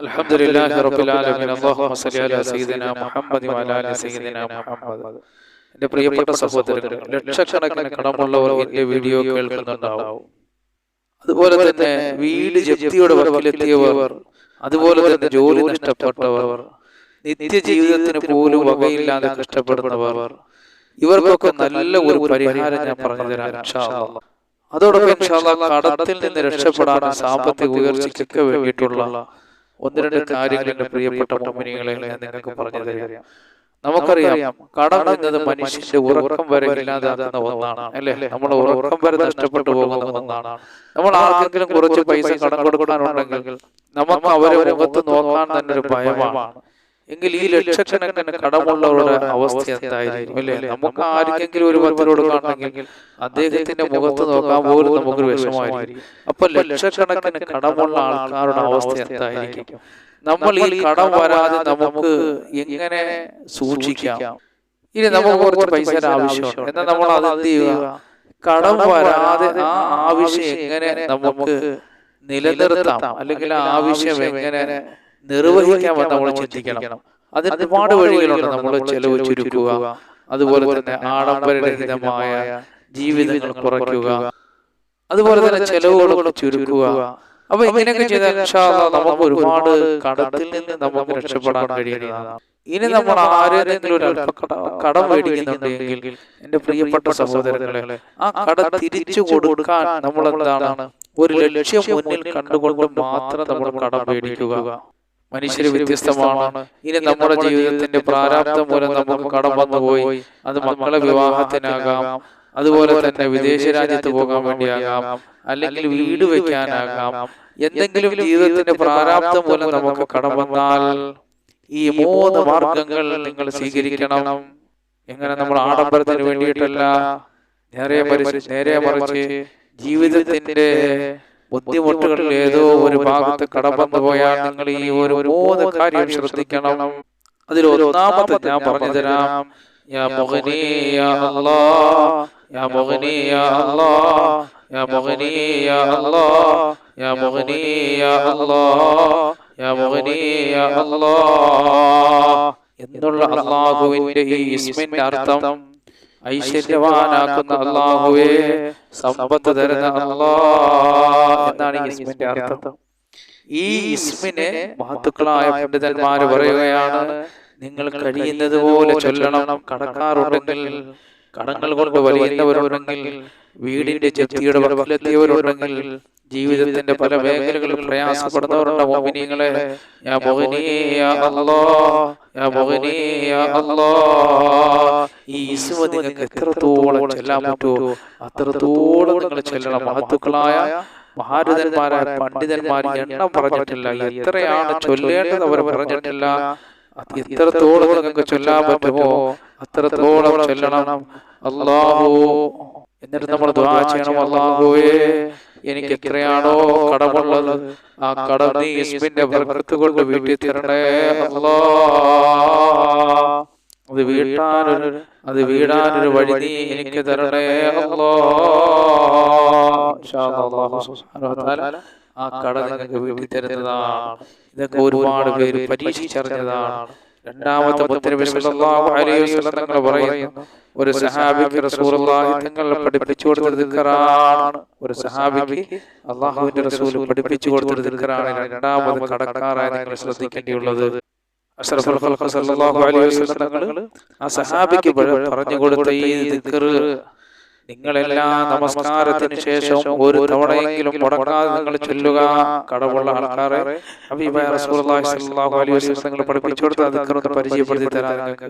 الحمد لله رب العالمين اللهم صل على سيدنا محمد وعلى ال سيدنا محمد എന്റെ പ്രിയപ്പെട്ട സഹോദരങ്ങൾ ലക്ഷക്കണക്കിന് കടമുള്ളവർ എന്റെ വീഡിയോ കേൾക്കുന്നുണ്ടാവും അതുപോലെ തന്നെ വീട് ജപ്തിയുടെ വക്കിലെത്തിയവർ അതുപോലെ തന്നെ ജോലി നഷ്ടപ്പെട്ടവർ നിത്യജീവിതത്തിന് പോലും വകയില്ലാതെ കഷ്ടപ്പെടുന്നവർ ഇവർക്കൊക്കെ നല്ല ഒരു പരിഹാരം ഞാൻ പറഞ്ഞു തരാം ഇൻഷാ അല്ലാഹ്. അതോടൊപ്പം ഇൻഷാ അല്ലാഹ് കടത്തിൽ നിന്ന് രക്ഷപ്പെടാനും സാമ്പത്തിക ഉയർച്ചയ്ക്കൊക്കെ വേണ്ടിയിട്ടുള്ള ഒന്ന് രണ്ട് കാര്യങ്ങൾ പ്രിയപ്പെട്ട മോമിനികളെ ഞാൻ നിങ്ങൾക്ക് പറഞ്ഞു തരാം നമുക്കറിയാം കടം എന്നത് മനുഷ്യന്റെ ഉറക്കം വരെ ഇല്ലാതാക്കുന്ന ഒന്നാണ് അല്ലെ? നമ്മൾ ഉറക്കം വരെ നഷ്ടപ്പെട്ടു പോകുന്ന ഒന്നാണ്. നമ്മൾ ആർക്കെങ്കിലും കുറച്ച് പൈസ കടം കൊടുക്കാനുണ്ടെങ്കിൽ നമുക്ക് അവരെ മുഖത്ത് നോക്കാൻ തന്നെ ഒരു ഭയമാണ്. എങ്കിൽ ഈ ലക്ഷക്കണക്കിന് കടമുള്ളവരുടെ അവസ്ഥ എന്തായിരിക്കും അല്ലേ? നമുക്ക് ആർക്കെങ്കിലും ഒരു പത്ത് കൊടുക്കുകയാണെങ്കിൽ അദ്ദേഹത്തിന്റെ മുഖത്ത് നോക്കാൻ പോലും നമുക്കൊരു വിഷമമായിരിക്കും. അപ്പൊ ലക്ഷക്കണക്കിന് കടമുള്ള ആൾക്കാരുടെ അവസ്ഥ എന്തായിരിക്കും നമ്മൾ ഈ കടം വരാതെ നമുക്ക് എങ്ങനെ സൂക്ഷിക്കാം? ഇനി നമുക്ക് കുറച്ച് പൈസ ആവശ്യമാണ് എന്നാൽ നമ്മൾ അത് എന്ത് ചെയ്യുക? കടം വരാതെ ആ ആവശ്യം എങ്ങനെ നമുക്ക് നിലനിർത്താം? അല്ലെങ്കിൽ ആ ആവശ്യം എങ്ങനെ നിർവഹിക്കാമെന്ന് നമ്മൾ ചിന്തിക്കണം. അതിന് ഒരുപാട് വഴികളുണ്ട് നമ്മൾ ചെലവ് ചുരുക്കുക. അതുപോലെ തന്നെ ആഡംബരരഹിതമായ ജീവിതങ്ങൾ കുറയ്ക്കുക. അതുപോലെ തന്നെ ചെലവുകൾ ചുരുക്കുക. അപ്പൊ ഇങ്ങനെയൊക്കെ ചെയ്താൽ നമുക്ക് ഒരുപാട് കടത്തിൽ നിന്ന് നമുക്ക് രക്ഷപ്പെടാൻ കഴിയുന്നതാണ്. ഇനി നമ്മൾ ആരെങ്കിലും ഒരു കടം മേടിക്കുന്നുണ്ടെങ്കിൽ എന്റെ പ്രിയപ്പെട്ട സഹോദരങ്ങളെ ആ കട തിരിച്ചു കൊടുക്കാൻ നമ്മൾ എന്താണ് ഒരു ലക്ഷ്യം മുന്നിൽ കണ്ടുകൊണ്ട് മാത്രം നമ്മൾ കടം മേടിക്കുക. മനുഷ്യര് വ്യത്യസ്തമാണ്. ഇനി നമ്മുടെ ജീവിതത്തിന്റെ പ്രാരാബ്ദം മൂലം നമുക്ക് കടം വന്നുപോയി. അത് മക്കളെ വിവാഹത്തിനാകാം. അതുപോലെ തന്നെ വിദേശ രാജ്യത്ത് പോകാൻ വേണ്ടിയാകാം. അല്ലെങ്കിൽ വീട് വെക്കാനാകാം. എന്തെങ്കിലും ജീവിതത്തിന്റെ പ്രാരാബ്ദം മൂലം നമുക്ക് കടം വന്നാൽ ഈ മൂന്ന് മാർഗങ്ങൾ നിങ്ങൾ സ്വീകരിക്കണം. എങ്ങനെ നമ്മൾ ആഡംബരത്തിന് വേണ്ടിയിട്ടല്ല? നേരെ നേരെ മറിച്ച് ജീവിതത്തിന്റെ ബുദ്ധിമുട്ടുകളിൽ ഏതോ ഒരു ഭാഗത്ത് കടം പോയാൽ നിങ്ങൾ ഈ ഒരു മൂന്ന് കാര്യം ശ്രദ്ധിക്കണം. അതിൽ ഒന്നാമത്തെ ഞാൻ പറഞ്ഞു തരാം മുഗനി യാ അല്ലാഹ് യാ മുഗനി യാ അല്ലാഹ് യാ മുഗനി യാ അല്ലാഹ് യാ മുഗനി യാ അല്ലാഹ് എന്നുള്ള അള്ളാഹുവിന്റെ ഈ ഇസ്മിന്റെ അർത്ഥം ഐശ്വര്യവാനാക്കുന്ന അള്ളാഹുവേ സമ്പത്ത് തരുന്ന അള്ളാ എന്നാണ് ഈ ഇസ്മിന്റെ അർത്ഥം. ഈ ഇസ്മിനെ മഹത്തുക്കളായ പണ്ഡിതന്മാര് പറയുകയാണ് നിങ്ങൾ കഴിയുന്നത് പോലെ ചൊല്ലണം കടക്കാറുണ്ടെങ്കിൽ കടങ്ങൾ കൊണ്ട് വലിയവരുണ്ടെങ്കിൽ വീടിന്റെ ചെത്തിയുടെ വക്കിലെത്തിയവരുണ്ടെങ്കിൽ ജീവിതത്തിന്റെ പല മേഖലകളിൽ പ്രയാസപ്പെടുന്നവരുണ്ട് മോഹിനികളെ യാ മോഹിനി യാ അല്ലാ യാ മോഹിനി യാ അല്ലാ. ഈ ഇസ്മ നിങ്ങൾക്ക് എത്രത്തോളം ചെല്ലാൻ പറ്റുമോ? അത്രത്തോളം നിങ്ങൾ ചെല്ലണം. മഹത്തുക്കളായ മഹാരഥന്മാരായ പണ്ഡിതന്മാർ എണ്ണം പറഞ്ഞിട്ടില്ല. എത്രയാണ് ചൊല്ലേണ്ടത് അവർ പറഞ്ഞിട്ടില്ല. എത്രത്തോളം നിങ്ങൾക്ക് ചൊല്ലാൻ പറ്റുമോ? അത്രത്തോളം ചൊല്ലണം. അള്ളാഹു എന്നിട്ട് നമ്മൾ ദ്വാ ചെയ്യണം. അള്ളാഹുവേ എനിക്ക് എത്രയാണോ കടമുള്ളത് ആ കടം നീ ഇസ്മിന്റെ കൊണ്ട് വീട്ടിൽ തരണേ. അത് വീട്ടാനൊരു അത് വീടാനൊരു വഴി നീ എനിക്ക് തരണേ. ആ കട നിങ്ങൾക്ക് വീട്ടിൽ തരുന്നതാണ്. ഇതൊക്കെ ഒരുപാട് പേര് പരീക്ഷിച്ചറിഞ്ഞതാണ്. രണ്ടാമത്തെ തങ്ങൾ പറയുന്നു ഒരു സഹാബിക്ക് റസൂലുള്ളാഹി തങ്ങൾ പഠിപ്പിച്ചു കൊടുത്ത ദിക്റാണ്. ഒരു സഹാബിക്ക് അള്ളാഹുവിന്റെ റസൂൽ പഠിപ്പിച്ചു കൊടുത്ത ദിക്റാണ്. രണ്ടാമത് കടക്കാറായി നിങ്ങൾ ശ്രദ്ധിക്കേണ്ടിയുള്ളത് അഷ്റഫുൽ ഖൽഖ് സല്ലല്ലാഹു അലൈഹി വസല്ലം തങ്ങൾ ആ സഹാബിക്ക് പറഞ്ഞു കൊടുത്ത ഈ ദിക്ർ നിങ്ങളെല്ലാ നമസ്കാരത്തിന് ശേഷം ഒരു തവണയെങ്കിലും മുടക്കാതെ നിങ്ങൾ ചൊല്ലുക കടവുള്ള ആൾക്കാരെ. അഭിപ്രായ സ്വല്ലല്ലാഹു അലൈഹി വസല്ലം പഠിപ്പിച്ചു കൊടുത്ത അതൊക്കെ പരിചയപ്പെടുത്തി തരാൻ നിങ്ങൾക്ക്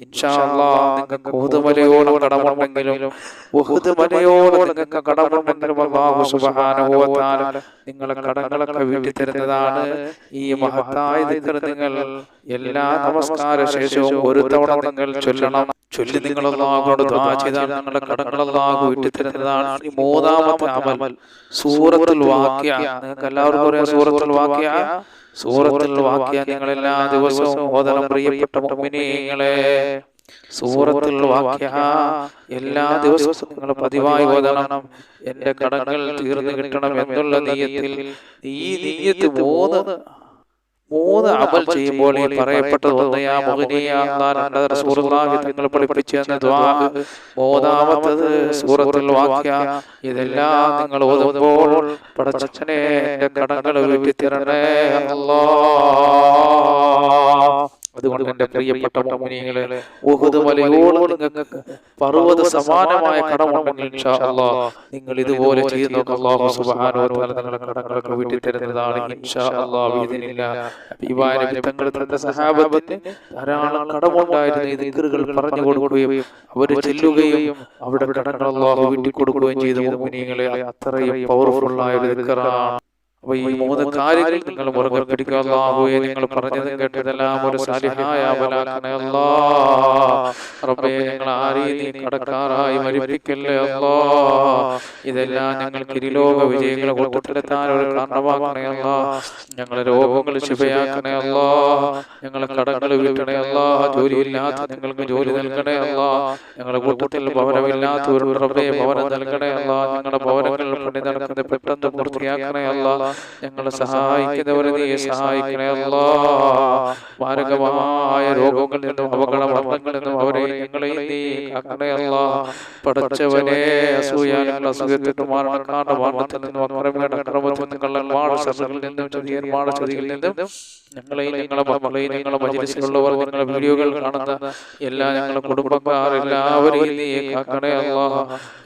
നിങ്ങൾക്ക് ഊതുമലയോളം കടമുണ്ടെങ്കിലും നിങ്ങൾക്ക് കടമുണ്ടെങ്കിലും അള്ളാഹു നിങ്ങളെ കടങ്ങളൊക്കെ വീട്ടി തരുന്നതാണ്. ഈ മഹത്തായ നിങ്ങൾ എല്ലാ നമസ്കാര ശേഷവും ഒരു തവണ നിങ്ങൾ ചൊല്ലണം. ചൊല്ലി നിങ്ങൾ അള്ളാഹുവോട് ദുആ ചെയ്താൽ നിങ്ങളുടെ കടങ്ങൾ അള്ളാഹു വീട്ടി തരുന്നതാണ്. ഈ മൂന്നാമത്തെ അമൽ. സൂറത്തുൽ വാക്യ നിങ്ങൾക്ക് എല്ലാവർക്കും അറിയാം സൂറത്തുൽ വാക്യ സൂറത്തുൽ വാക്യങ്ങൾ എല്ലാ ദിവസവും ഓതണം. പ്രിയപ്പെട്ട മുഅ്മിനീങ്ങളെ സൂറത്തിൽ വാക്യ എല്ലാ ദിവസവും നിങ്ങൾ പതിവായി ഓതണം. എന്റെ കടങ്ങൾ തീർന്നു കിട്ടണം എന്നുള്ള നീയത്തിൽ ഈ നീയത്ത് മൂന്ന് മൂന്ന് അമൽ ചെയ്യുമ്പോൾ ഈ പറയപ്പെട്ട ഒന്ന് യാ മുഗ്നിയ റസൂലുള്ളാഹി തങ്ങൾ പഠിപ്പിച്ചു തന്ന ദുആ മൂന്നാമത്തത് സൂറത്തുൽ വാക്യ ഇതെല്ലാം നിങ്ങൾ ഓതുമ്പോൾ പടച്ചനെ എന്റെ കടങ്ങൾ വീട്ടി തരണേ അല്ലാഹ്. അതുകൊണ്ട് എന്റെ പ്രിയപ്പെട്ട ഉഹുദ് മലയോളം നിങ്ങൾക്ക് പർവത സമാനമായ കടമുണ്ടെങ്കിൽ അല്ലാഹ് നിങ്ങൾ ഇതുപോലെ ചെയ്തു നോക്കുക നിങ്ങളുടെ കടങ്ങളൊക്കെ തരുന്നതാണ് ഇൻഷാ സഹാബത്തിന് ധാരാളം കടമുണ്ടായിരുന്നു. ഇത് പറഞ്ഞു കൊടുക്കുകയും അവർ ചെല്ലുകയും അവിടെ കടങ്ങൾ വീട്ടിൽ വീട്ടി കൊടുക്കുകയും ചെയ്ത മുഅ്മിനീങ്ങളെ അത്രയും പവർഫുള്ളായ ഒരു അപ്പൊ ഈ മൂന്ന് കാര്യങ്ങൾ നിങ്ങൾ മുറുകെ പിടിക്കുക. അല്ലാഹുവേ നിങ്ങൾ പറഞ്ഞത് കേട്ടതെല്ലാം ഒരു സാലിഹായ അമലാക്കണേ അല്ലാ റബ്ബേ ഞങ്ങൾ ആരെയും നീ കടക്കാറായി മരിപ്പിക്കല്ലേ അല്ലാ ഇതെല്ലാം ഞങ്ങൾക്ക് ഇരുലോക വിജയങ്ങളെ കൂട്ടത്തിലെത്താൻ ഒരു കാരണമാക്കണേ അല്ലാ ഞങ്ങളെ രോഗങ്ങൾ ശുഭയാക്കണേ അല്ലാ ഞങ്ങളെ കടങ്ങൾ വീട്ടണേ അല്ലാ ജോലിയില്ലാത്ത ഞങ്ങൾക്ക് ജോലി നൽകണേ അല്ലാ ഞങ്ങളുടെ കൂട്ടത്തിൽ ഭവനമില്ലാത്തവരുടെ റബ്ബേ ഭവനം നൽകണേ അല്ലാ ഞങ്ങളുടെ ഭവനങ്ങളിൽ പണി നടക്കുന്നത് പെട്ടെന്ന് പൂർത്തിയാക്കണേ അല്ലാ ഞങ്ങളെ സഹായിക്കുന്നവരെ നീ സഹായിക്കണേ അല്ലാ. മാരകമായ രോഗങ്ങളിൽ നിന്നും അപകട മരണങ്ങളിൽ നിന്നും അവരെ ഞങ്ങളെ നീ കാക്കണേ അല്ലാ അസൂയാനുള്ള അസൂയാലുള്ള അസുഖത്തിനും മരണക്കാരുടെ മരണത്തിൽ നിന്നും അക്രമിയുടെ അക്രമത്തിൽ നിന്നും കള്ളന്മാരുടെ ശസ്ത്രങ്ങളിൽ നിന്നും ചതിയന്മാരുടെ ചതികളിൽ നിന്നും ഞങ്ങളെയും ഞങ്ങളെ മക്കളെ ഞങ്ങളെ മജിലിസിലുള്ളവർ ഞങ്ങളെ വീഡിയോകൾ കാണുന്ന എല്ലാ ഞങ്ങളെ കുടുംബക്കാർ എല്ലാവരെയും നീ കാക്കണേ അല്ലാ.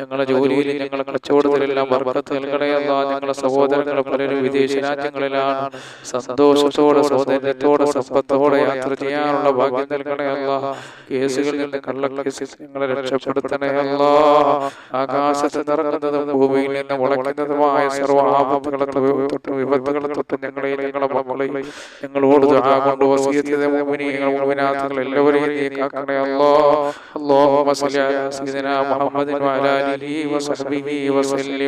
ഞങ്ങളെ ജോലിയിൽ ഞങ്ങളെ കച്ചവടത്തിലെല്ലാം വർഗത്ത് നൽകണേ അല്ലാ. ഞങ്ങളെ സഹോദരങ്ങളെ പലരും വിദേശ രാജ്യങ്ങളിലാണ് സന്തോഷത്തോടെ സ്വാതന്ത്ര്യത്തോടെ സമ്പത്തോടെ യാത്ര ചെയ്യാനുള്ള ഭാഗ്യം നൽകണേ അല്ലാ. കേസുകളിൽ നിന്ന് കള്ളക്കേസിൽ ഞങ്ങളെ രക്ഷപ്പെടുത്തണേ അല്ലാ. ആകാശത്ത് നിറങ്ങുന്നതും ഭൂമിയിൽ നിന്ന് മുളയ്ക്കുന്നതുമായ തൊട്ടും വിപത്തുകളെ തൊട്ടും ഞങ്ങളെയും ഞങ്ങളെ മക്കളെയും ഞങ്ങളോട് കൊണ്ട് വസിയത്ത് എല്ലാവരെയും നീ കാക്കണേ അല്ലാ. മുഹമ്മദിൻ വസഹ്ബിഹി വസല്ലം.